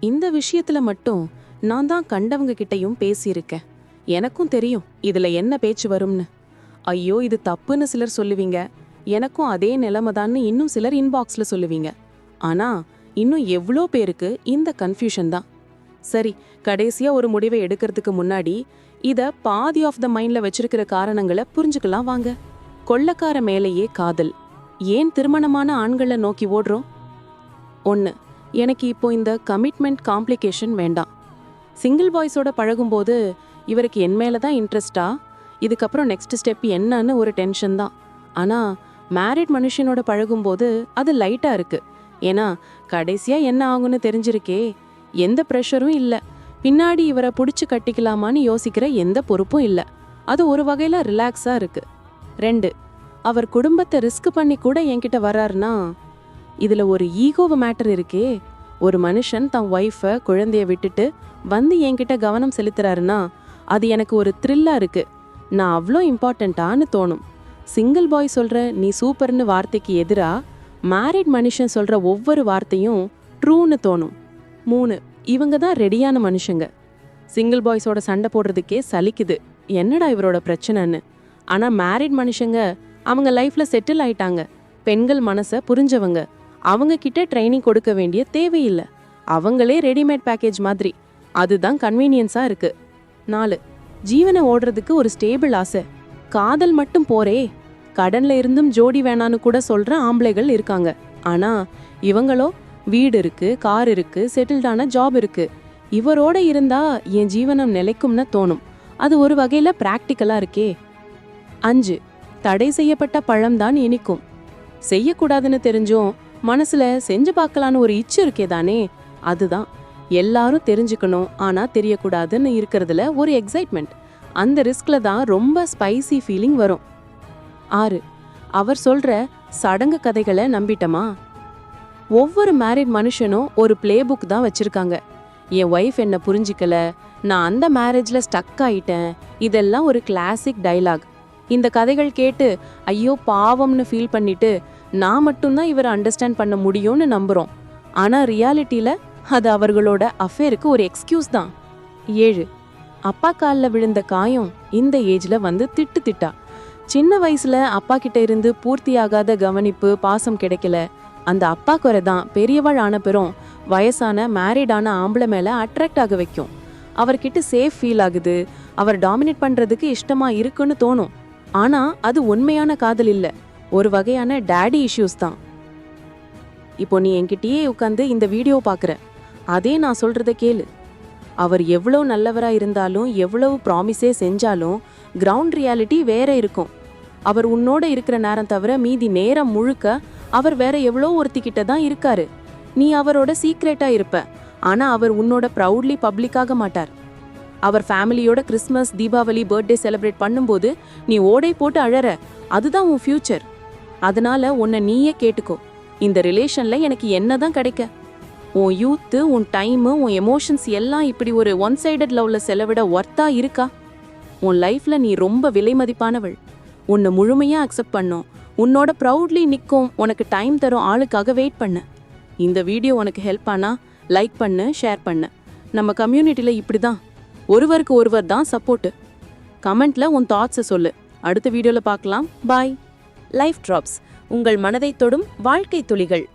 இந்த விஷயத்துல மட்டும் நான் தான் கண்டவங்க கிட்டையும் பேசியிருக்கேன். எனக்கும் தெரியும் இதுல என்ன பேச்சு வரும்னு. ஐயோ இது தப்புன்னு சிலர் சொல்லுவீங்க. எனக்கும் அதே நிலைமைதான்னு இன்னும் சிலர் இன்பாக்ஸ்ல சொல்லுவீங்க. ஆனா இன்னும் எவ்வளோ பேருக்கு இந்த கன்ஃபியூஷன் தான். சரி கடைசியா ஒரு முடிவை எடுக்கிறதுக்கு முன்னாடி இத பாதி ஆஃப் த மைண்ட்ல வச்சிருக்கிற காரணங்களை புரிஞ்சுக்கலாம் வாங்க. கொள்ளக்கார மேலேயே காதல். ஏன் திருமணமான ஆண்களை நோக்கி ஓடுறோம்? ஒன்று எனக்கு இப்போ இந்த கமிட்மெண்ட் காம்ப்ளிகேஷன் வேண்டாம். சிங்கிள் பாய்ஸோட பழகும்போது இவருக்கு என் மேலே தான் இன்ட்ரெஸ்டா இதுக்கப்புறம் நெக்ஸ்ட் ஸ்டெப் என்னன்னு ஒரு டென்ஷன் தான். ஆனால் மேரிட் மனுஷனோட பழகும்போது அது லைட்டாக இருக்குது ஏன்னா கடைசியாக என்ன ஆகும்னு தெரிஞ்சிருக்கே? எந்த ப்ரெஷரும் இல்லை. பின்னாடி இவரை பிடிச்சி கட்டிக்கலாமான்னு யோசிக்கிற எந்த பொறுப்பும் இல்லை. அது ஒரு வகையில் ரிலாக்ஸாக இருக்குது ரெண்டு அவர் குடும்பத்தை ரிஸ்க் பண்ணி கூட என்கிட்ட வர்றாருன்னா இதில் ஒரு ஈகோவ மேட்டர் இருக்கே. ஒரு மனுஷன் தன் ஒய்ஃபை குழந்தைய விட்டுட்டு வந்து என்கிட்ட கவனம் செலுத்துறாருன்னா அது எனக்கு ஒரு த்ரில்லாக இருக்கு. நான் அவ்வளோ இம்பார்ட்டண்ட்டான்னு தோணும். சிங்கிள் பாய் சொல்கிற நீ சூப்பர்னு வார்த்தைக்கு எதிராக மேரிட் மனுஷன் சொல்கிற ஒவ்வொரு வார்த்தையும் ட்ரூன்னு தோணும். மூணு இவங்க தான் ரெடியான மனுஷங்க. சிங்கிள் பாய்ஸோட சண்டை போடுறதுக்கே சலிக்குது. என்னடா இவரோட பிரச்சனைன்னு. ஆனால் மேரிட் மனுஷங்க அவங்க லைஃப்பில் செட்டில் ஆயிட்டாங்க. பெண்கள் மனசை புரிஞ்சவங்க. அவங்க கிட்ட ட்ரைனிங் கொடுக்க வேண்டிய தேவையில்லை. அவங்களே ரெடிமேட் பேக்கேஜ் மாதிரி. அதுதான் கன்வீனியன்ஸா இருக்கு. நாலு ஜீவனை ஓடுறதுக்கு ஒரு ஸ்டேபிள் ஆசை. காதல் மட்டும் போரே கடன்ல இருந்தும் ஜோடி வேணான்னு கூட சொல்ற ஆம்பளைகள் இருக்காங்க. ஆனா இவங்களோ வீடு இருக்கு கார் இருக்கு செட்டில்டான ஜாப் இருக்கு. இவரோட இருந்தா என் ஜீவனம் நிலைக்கும்னு தோணும். அது ஒரு வகையில பிராக்டிக்கலா இருக்கே. அஞ்சு தடை செய்யப்பட்ட பழம்தான் இனிக்கும். செய்யக்கூடாதுன்னு தெரிஞ்சும் மனசுல செஞ்சு பார்க்கலான்னு ஒரு இச்சு இருக்கே தானே? அதுதான். எல்லாரும் தெரிஞ்சுக்கணும். ஆனா தெரியக்கூடாதுன்னு இருக்கிறதுல ஒரு எக்ஸைட்மெண்ட் அந்த ரிஸ்க்ல தான் ரொம்ப ஸ்பைசி ஃபீலிங் வரும். ஆறு. அவர் சொல்ற சடங்கு கதைகளை நம்பிட்டமா? ஒவ்வொரு மேரிட் மனுஷனும் ஒரு பிளே புக் தான் வச்சிருக்காங்க. என் ஒய்ஃப் என்ன புரிஞ்சிக்கல. நான் அந்த மேரேஜில் ஸ்டக் ஆயிட்டேன். இதெல்லாம் ஒரு கிளாசிக் டயலாக் இந்த கதைகள் கேட்டு ஐயோ பாவம்னு ஃபீல் பண்ணிட்டு நான் மட்டும்தான் இவரை அண்டர்ஸ்டாண்ட் பண்ண முடியும்னு நம்புகிறோம் ஆனால் ரியாலிட்டியில் அது அவர்களோட அஃபேருக்கு ஒரு எக்ஸ்கியூஸ் தான். ஏழு அப்பா காலில் விழுந்த காயம் இந்த ஏஜில் வந்து திட்டு திட்டா. சின்ன வயசில் அப்பா கிட்ட இருந்து பூர்த்தியாகாத கவனிப்பு பாசம் கிடைக்கல. அந்த அப்பா குறை தான் பெரியவள் ஆன பெறும் வயசான மேரிடான ஆம்பளை மேலே அட்ராக்ட் ஆக வைக்கும். அவர்கிட்ட சேஃப் ஃபீல் ஆகுது. அவர் டாமினேட் பண்ணுறதுக்கு இஷ்டமாக இருக்குன்னு தோணும். ஆனால் அது உண்மையான காதல் இல்லை. ஒரு வகையான டேடி இஷ்யூஸ் தான். இப்போ நீ என்கிட்டயே உட்காந்து இந்த வீடியோ பார்க்குற. அதே நான் சொல்கிறத கேளு. அவர் எவ்வளோ நல்லவராக இருந்தாலும் எவ்வளவு ப்ராமிஸே செஞ்சாலும் கிரவுண்ட் ரியாலிட்டி வேற இருக்கும். அவர் உன்னோட இருக்கிற நேரம் தவிர மீதி நேரம் முழுக்க அவர் வேற எவ்வளோ ஒருத்திக்கிட்ட தான் இருக்காரு. நீ அவரோட சீக்ரெட்டாக இருப்ப. ஆனால் அவர் உன்னோட ப்ரௌட்லி பப்ளிக்காக மாட்டார். அவர் ஃபேமிலியோட கிறிஸ்மஸ் தீபாவளி பர்த்டே செலிப்ரேட் பண்ணும்போது நீ ஓடை போட்டு அழற. அதுதான் உன் ஃபியூச்சர் அதனால உன்னை நீயே கேட்டுக்கோ. இந்த ரிலேஷன்ல எனக்கு என்னதான் கிடைக்க? உன் யூத்து உன் டைமு உன் எமோஷன்ஸ் எல்லாம் இப்படி ஒரு ஒன் சைடட் லவ்ல செலவிட ஒர்த்தா இருக்கா? உன் லைஃப்ல நீ ரொம்ப விலை மதிப்பானவள். உன்னை முழுமையா அக்செப்ட் பண்ணும். உன்னோட ப்ரௌட்லி நிற்கும் உனக்கு டைம் தரும் ஆளுக்காக வெயிட் பண்ணு. இந்த வீடியோ உனக்கு ஹெல்ப் ஆனா லைக் பண்ணு ஷேர் பண்ணு. நம்ம கம்யூனிட்டியில் இப்படி தான் ஒருவருக்கு ஒருவர் தான் சப்போர்ட்டு கமெண்ட்ல உன் தாட்ஸை சொல்லு. அடுத்த வீடியோவில் பார்க்கலாம். Bye life drops. உங்கள் மனதை தொடும் வாழ்க்கை துளிகள்.